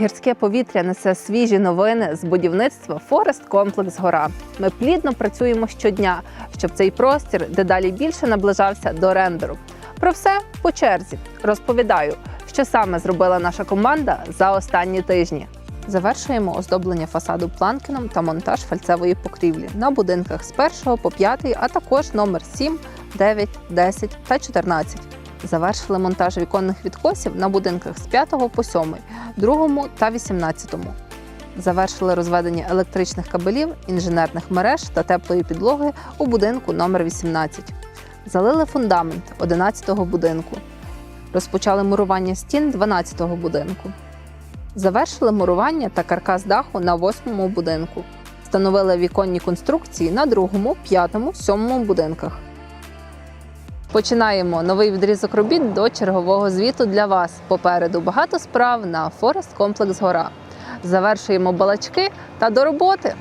Гірське повітря несе свіжі новини з будівництва Форест Комплекс Гора. Ми плідно працюємо щодня, щоб цей простір дедалі більше наближався до рендеру. Про все по черзі розповідаю, що саме зробила наша команда за останні тижні. Завершуємо оздоблення фасаду планкіном та монтаж фальцевої покрівлі на будинках з 1 по 5, а також номер 7, 9, 10 та 14. Завершили монтаж віконних відкосів на будинках з 5 по 7, 2 та 18. Завершили розведення електричних кабелів, інженерних мереж та теплої підлоги у будинку номер 18. Залили фундамент 11-го будинку. Розпочали мурування стін 12-го будинку. Завершили мурування та каркас даху на 8-му будинку. Встановили віконні конструкції на 2, 5, 7 будинках. Починаємо новий відрізок робіт до чергового звіту для вас. Попереду багато справ на Форест Комплекс Гора. Завершуємо балачки та до роботи.